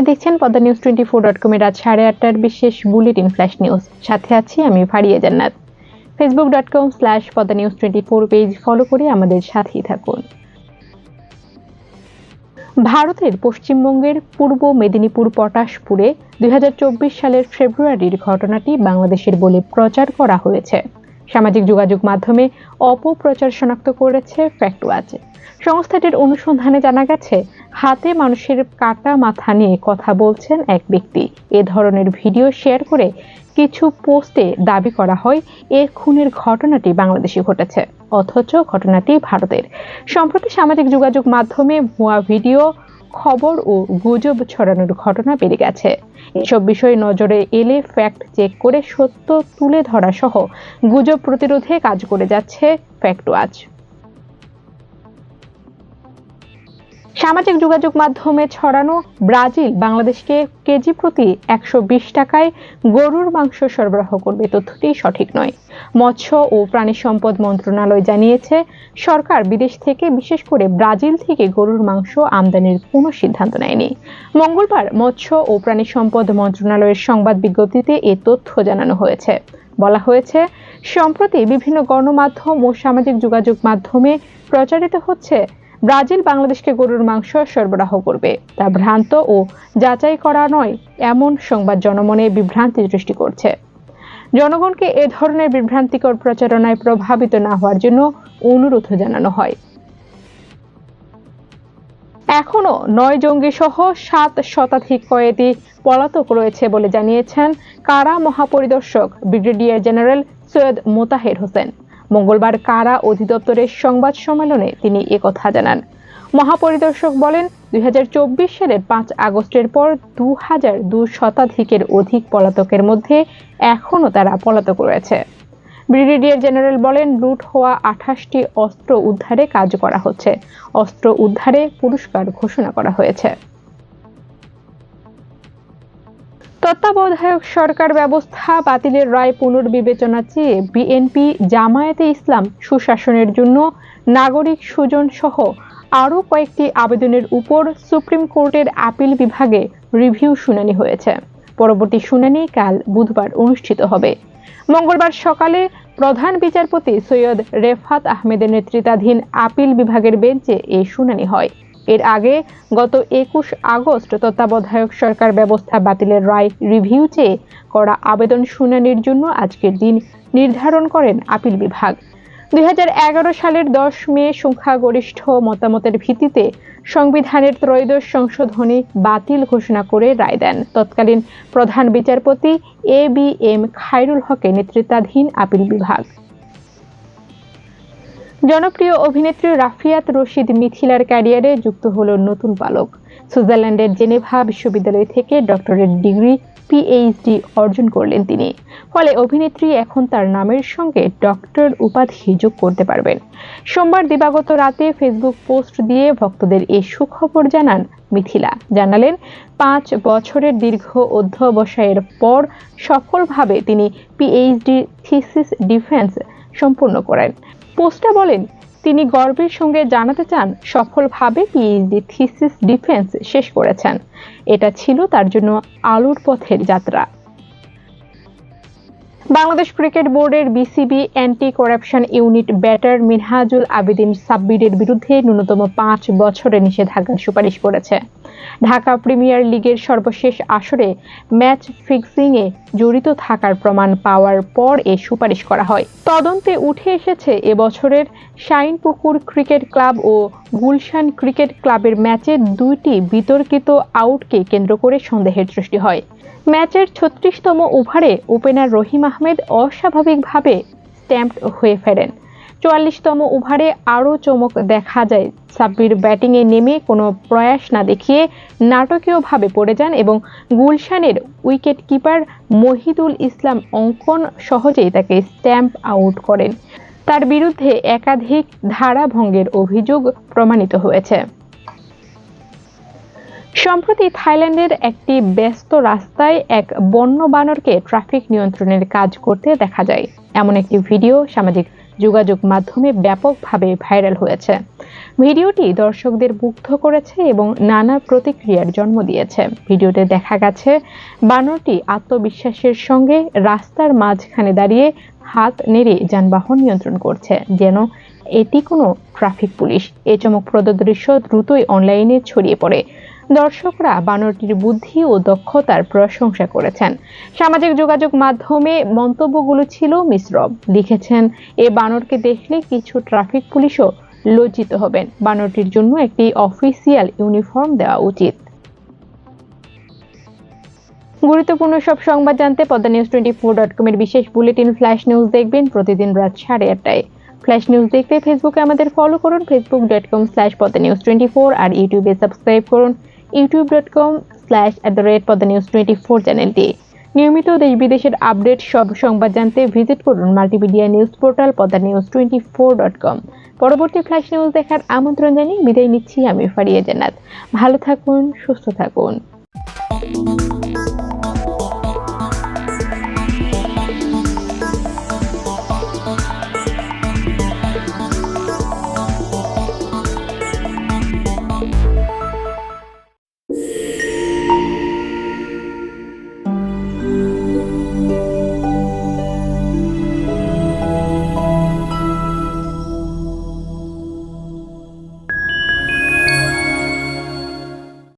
আপনি দেখছেন Padma News twenty four dot কমের রাত সাড়ে আটটার বিশেষ বুলেটিন ফ্ল্যাশ নিউজ। সাথে আছি আমি Faria Jannat. Facebook dot com slash Padma News twenty four page follow করে আমাদের সাথেই থাকুন। ভারতের পশ্চিমবঙ্গের পূর্ব মেদিনীপুর পটাশপুরে দুই হাজার চব্বিশ সালের ফেব্রুয়ারির ঘটনাটি বাংলাদেশের বলে প্রচার করা হয়েছে। সামাজিক যোগাযোগ মাধ্যমে অপপ্রচার শনাক্ত করেছে ফ্যাক্ট ওয়াচ সংস্থাটির অনুসন্ধানে জানা গেছে, হাতে মানুষের কাটা মাথা নিয়ে কথা বলছেন এক ব্যক্তি। এ ধরনের ভিডিও শেয়ার করে কিছু পোস্টে দাবি করা হয়, এ খুনের ঘটনাটি বাংলাদেশে ঘটেছে, অথচ ঘটনাটি ভারতের। সম্প্রতি সামাজিক যোগাযোগ মাধ্যমে ভুয়া ভিডিও, খবর ও গুজব ছড়ানোর ঘটনা বেড়ে গেছে। এসব বিষয়ে নজরে এলে ফ্যাক্ট চেক করে সত্য তুলে ধরা সহ গুজব প্রতিরোধে কাজ করে যাচ্ছে ফ্যাক্ট ওয়াচ সামাজিক যোগাযোগ মাধ্যমে ছড়ানো ব্রাজিল বাংলাদেশকে কেজি প্রতি একশো বিশ টাকায় গরুর মাংস সরবরাহ করবে। তথ্যটি সঠিক নয়। মৎস্য ও প্রাণী সম্পদ মন্ত্রণালয় জানিয়েছে, সরকার বিদেশ থেকে বিশেষ করে ব্রাজিল থেকে গরুর মাংস আমদানির কোনো সিদ্ধান্ত নেয়নি। মঙ্গলবার মৎস্য ও প্রাণী সম্পদ মন্ত্রণালয়ের সংবাদ বিজ্ঞপ্তিতে এ তথ্য জানানো হয়েছে। বলা হয়েছে, সম্প্রতি বিভিন্ন গণমাধ্যম ও সামাজিক যোগাযোগ মাধ্যমে প্রচারিত হচ্ছে ব্রাজিল বাংলাদেশকে গরুর মাংস সরবরাহ করবে। তা ভ্রান্ত ও যাচাই করা নয়, এমন সংবাদ জনমনে বিভ্রান্তি সৃষ্টি করছে। জনগণকে এ ধরনের বিভ্রান্তিকর প্রচারণায় প্রভাবিত না হওয়ার জন্য অনুরোধ জানানো হয়। এখনও নয় জঙ্গি সহ সাত শতাধিক কয়েদি পলাতক রয়েছে বলে জানিয়েছেন কারা মহাপরিদর্শক, ব্রিগেডিয়ার জেনারেল সৈয়দ মোতাহের হোসেন। মঙ্গলবার কারা অধিদপ্তরের সংবাদ সম্মেলনে তিনি একথা জানান। মহাপরিদর্শক বলেন, দুই হাজার চব্বিশ সালের পাঁচ আগস্টের পর দু হাজার দু শতাধিকের অধিক পলাতকের মধ্যে এখনও তারা পলাতক রয়েছে। ব্রিগেডিয়ার জেনারেল বলেন, লুট হওয়া আঠাশটি অস্ত্র উদ্ধারে কাজ করা হচ্ছে। অস্ত্র উদ্ধারে পুরস্কার ঘোষণা করা হয়েছে। তত্ত্বাবধায়ক সরকার ব্যবস্থা বাতিলের রায় পুনর্বিবেচনা চেয়ে বিএনপি জামায়াতে ইসলাম সুশাসনের জন্য নাগরিক সুজন সহ আরও কয়েকটি আবেদনের উপর সুপ্রিম কোর্টের আপিল বিভাগে রিভিউ শুনানি হয়েছে। পরবর্তী শুনানি কাল বুধবার অনুষ্ঠিত হবে। মঙ্গলবার সকালে প্রধান বিচারপতি সৈয়দ রেফাত আহমেদের নেতৃত্বাধীন আপিল বিভাগের বেঞ্চে এই শুনানি হয়। এর আগে গত একুশ আগস্ট তত্ত্বাবধায়ক সরকার ব্যবস্থা বাতিলের রায় রিভিউ চেয়ে করা আবেদন শুনানির জন্য আজকের দিন নির্ধারণ করেন আপিল বিভাগ। দুই হাজার এগারো সালের দশ মে সংখ্যাগরিষ্ঠ মতামতের ভিত্তিতে সংবিধানের ত্রয়োদশ সংশোধনী বাতিল ঘোষণা করে রায় দেন। তৎকালীন প্রধান বিচারপতি এ বি এম খায়রুল হকের নেতৃত্বাধীন আপিল বিভাগ। জনপ্রিয় অভিনেত্রী রাফিয়াত রশিদ মিথিলার ক্যারিয়ারে যুক্ত হল নতুন পালক সুইজারল্যান্ডের জেনেভা বিশ্ববিদ্যালয় থেকে ডক্টরেট ডিগ্রি পিএইচডি অর্জন করলেন তিনি। ফলে অভিনেত্রী এখন তার নামের সঙ্গে ডক্টর উপাধি যোগ করতে পারবেন। সোমবার দিবাগত রাতে ফেসবুক পোস্ট দিয়ে ভক্তদের এই সুখবর জানান মিথিলা। জানালেন, পাঁচ বছরের দীর্ঘ অধ্যবসায়ের পর সফলভাবে তিনি পিএইচডি থিসিস ডিফেন্স সম্পূর্ণ করেন। পোস্টে বলেন, তিনি গর্বের সঙ্গে জানাতে চান, সফলভাবে পিএইচডি থিসিস ডিফেন্স শেষ করেছেন। এটা ছিল তার জন্য আলোর পথের যাত্রা। বাংলাদেশ ক্রিকেট বোর্ডের BCB anti corruption unit batter Minhajul Abedin সাব্বিরের বিরুদ্ধে ন্যূনতম পাঁচ বছরের নিষেধাজ্ঞার সুপারিশ করেছে। ঢাকা প্রিমিয়ার লিগের সর্বশেষ আসরে ম্যাচ ফিক্সিংয়ে জড়িত থাকার প্রমাণ পাওয়ার পর এ সুপারিশ করা হয়। তদন্তে উঠে এসেছে এবছরের শাইনপুকুর ক্রিকেট ক্লাব ও গুলশান ক্রিকেট ক্লাবের ম্যাচে দুইটি বিতর্কিত আউটকে কেন্দ্র করে সন্দেহের সৃষ্টি হয়। ম্যাচের ছত্রিশতম ওভারে ওপেনার রহিম আহমেদ অস্বাভাবিকভাবে স্ট্যাম্পড হয়ে ফেরেন। চুয়াল্লিশতম ওভারে আরও চমক দেখা যায়। সাব্বির ব্যাটিংয়ে নেমে কোনো প্রয়াস না দেখিয়ে নাটকীয়ভাবে পড়ে যান এবং গুলশানের উইকেট কিপার মহিদুল ইসলাম অঙ্কন সহজেই তাকে স্ট্যাম্প আউট করেন। তার বিরুদ্ধে একাধিক ধারা ভঙ্গের অভিযোগ প্রমাণিত হয়েছে। সম্প্রতি থাইল্যান্ডের একটি ব্যস্ত রাস্তায় এক বন্য বানরকে ট্রাফিক নিয়ন্ত্রণের কাজ করতে দেখা যায়। এমন একটি ভিডিও সামাজিক যোগাযোগ মাধ্যমে ব্যাপকভাবে ভাইরাল হয়েছে। ভিডিওটি দর্শকদের মুগ্ধ করেছে এবং নানা প্রতিক্রিয়ার জন্ম দিয়েছে। ভিডিওতে দেখা গেছে, বানরটি আত্মবিশ্বাসের সঙ্গে রাস্তার মাঝখানে দাঁড়িয়ে হাত নেড়ে যানবাহন নিয়ন্ত্রণ করছে, যেন এটি কোনো ট্রাফিক পুলিশ। এ চমকপ্রদ দৃশ্য দ্রুতই অনলাইনে ছড়িয়ে পড়ে। দর্শকরা বানরটির বুদ্ধি ও দক্ষতার প্রশংসা করেছেন। সামাজিক যোগাযোগ মাধ্যমে মন্তব্যগুলো ছিল মিশ্র লিখেছেন, এ বানরকে দেখলে কিছু ট্রাফিক পুলিশও লজ্জিত হবেন। বানরটির জন্য একটি অফিসিয়াল ইউনিফর্ম দেওয়া উচিত। গুরুত্বপূর্ণ সব সংবাদ জানতে Padma News twenty four dot কমের বিশেষ বুলেটিন ফ্ল্যাশ নিউজ দেখবেন প্রতিদিন রাত সাড়ে আটটায়। ফ্ল্যাশ নিউজ দেখতে ফেসবুকে আমাদের ফলো করুন Facebook dot com slash Padma News twenty four, আর ইউটিউবে সাবস্ক্রাইব করুন। YouTube dot com slash at the rate for the News twenty four চ্যানেলটি নিয়মিত দেশ বিদেশের আপডেট, সব সংবাদ জানতে ভিজিট করুন multimedia news portal Padma News twenty four dot com পরবর্তী ফ্ল্যাশ নিউজ দেখার আমন্ত্রণ জানিয়ে বিদায় নিচ্ছি আমি ফারিয়া জানাত ভালো থাকুন, সুস্থ থাকুন।